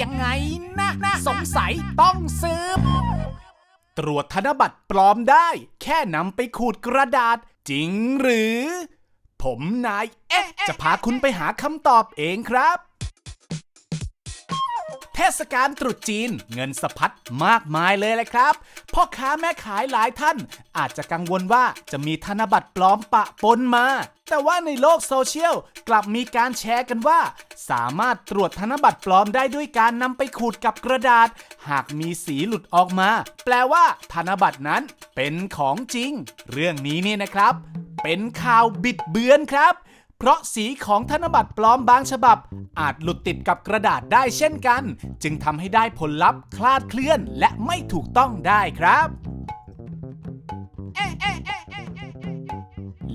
ยังไงนะนะสงสัยต้องสืบตรวจธนบัตรปลอมได้ แค่นำไปขูดกระดาษ จริงหรือ ผมนายเอ๊ะจะพาคุณไปหาคำตอบเองครับ เทศกาลตรุษจีน เงินสะพัดมากมายเลยแหละครับพ่อค้าแม่ขายหลายท่าน อาจจะกังวลว่าจะมีธนบัตรปลอมปะปนมา แต่ว่าในโลกโซเชียลกลับมีการแชร์กันว่า สามารถตรวจธนบัตรปลอมได้ด้วยการนำไปขูดกับกระดาษ หากมีสีหลุดออกมา แปลว่า ธนบัตรนั้นเป็นของจริง เรื่องนี้นี่นะครับ เป็นข่าวบิดเบือนครับ เพราะสีของธนบัตรปลอมบางฉบับ อาจหลุดติดกับกระดาษได้เช่นกัน จึงทำให้ได้ผลลัพธ์คลาดเคลื่อนและไม่ถูกต้องได้ครับ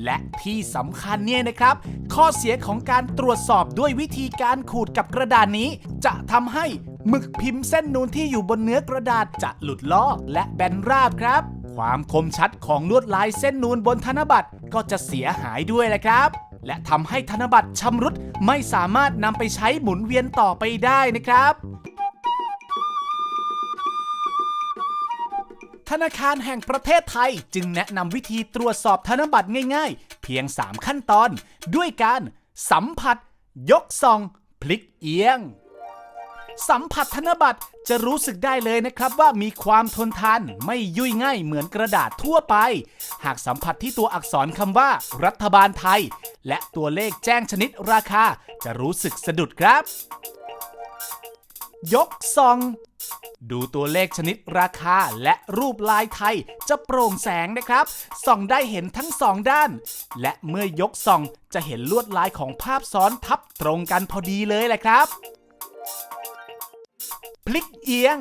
และที่สำคัญเนี่ยนะครับ ข้อเสียของการตรวจสอบด้วยวิธีการขูดกับกระดาษนี้ จะทำให้หมึกพิมพ์เส้นนูนที่อยู่บนเนื้อกระดาษจะหลุดลอกและแบนราบครับ ความคมชัดของลวดลายเส้นนูนบนธนบัตรก็จะเสียหายด้วยแหละครับ และทำให้ธนบัตรชำรุดไม่สามารถนำไปใช้หมุนเวียนต่อไปได้นะครับ ธนาคารแห่งประเทศไทยจึงแนะนำวิธีตรวจสอบธนบัตรง่ายๆ เพียง 3 ขั้นตอน ด้วยการสัมผัส ยกซอง พลิกเอียง สัมผัสธนบัตรจะรู้สึกได้เลยนะครับว่ามีความทนทานไม่ยุ่ยง่ายเหมือนกระดาษทั่วไป หากสัมผัสที่ตัวอักษรคำว่า รัฐบาลไทย และตัวเลขแจ้งชนิดราคา จะรู้สึกสะดุดครับ ยกส่องดูตัวเลขชนิดราคาและรูปลายไทยจะโปร่งแสงนะครับ ส่องได้เห็นทั้งสองด้าน และเมื่อยกส่องจะเห็นลวดลายของภาพซ้อนทับตรงกันพอดีเลยแหละครับ พลิกเอียง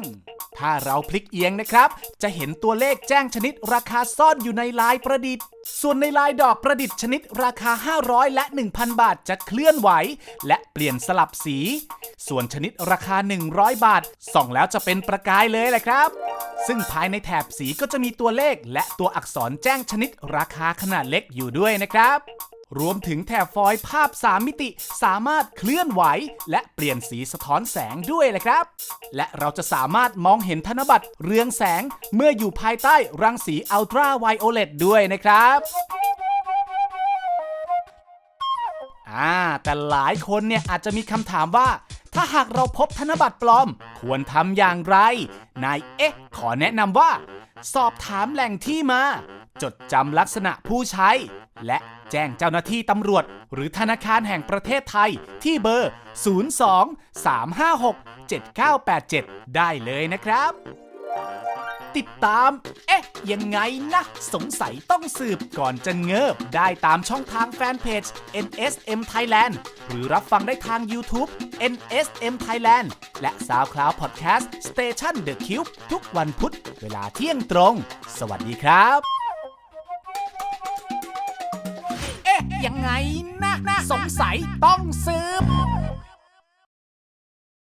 ถ้าเราพลิกเอียงนะครับ จะเห็นตัวเลขแจ้งชนิดราคาซ่อนอยู่ในลายประดิษฐ์ ส่วนในลายดอกประดิษฐ์ชนิดราคา 500 และ 1,000 บาทจะเคลื่อนไหว และเปลี่ยนสลับสี ส่วนชนิดราคา 100 บาทส่องแล้วจะเป็นประกายเลยแหละครับ ซึ่งภายในแถบสีก็จะมีตัวเลขและตัวอักษรแจ้งชนิดราคาขนาดเล็กอยู่ด้วยนะครับ รวมถึงแถบฟอยล์ภาพ 3 มิติสามารถเคลื่อนไหว และเปลี่ยนสีสะท้อนแสงด้วยเลยครับ และเราจะสามารถมองเห็นธนบัตรเรืองแสงเมื่ออยู่ภายใต้รังสีอัลตราไวโอเลตด้วยนะครับอ่าแต่หลายคนเนี่ยอาจจะมีคำถามว่าถ้าหากเราพบธนบัตรปลอม ควรทำอย่างไร นายเอ๊ะ ขอแนะนำว่า สอบถามแหล่งที่มา จดจำลักษณะผู้ใช้ และแจ้งเจ้าหน้าที่ตำรวจ หรือธนาคารแห่งประเทศไทยที่เบอร์ 02 356 7987 ได้เลยนะครับ ติดตาม เอ๊ะ ยังไงนะ สงสัยต้องสืบก่อนจะเงิบ ได้ตามช่องทางแฟนเพจ NSM Thailand หรือรับฟังได้ทาง YouTube NSM Thailand และ SoundCloud Podcast Station The Cube ทุกวันพุธเวลาเที่ยงตรง สวัสดีครับ ยังไงนะ สงสัยต้องซื้อ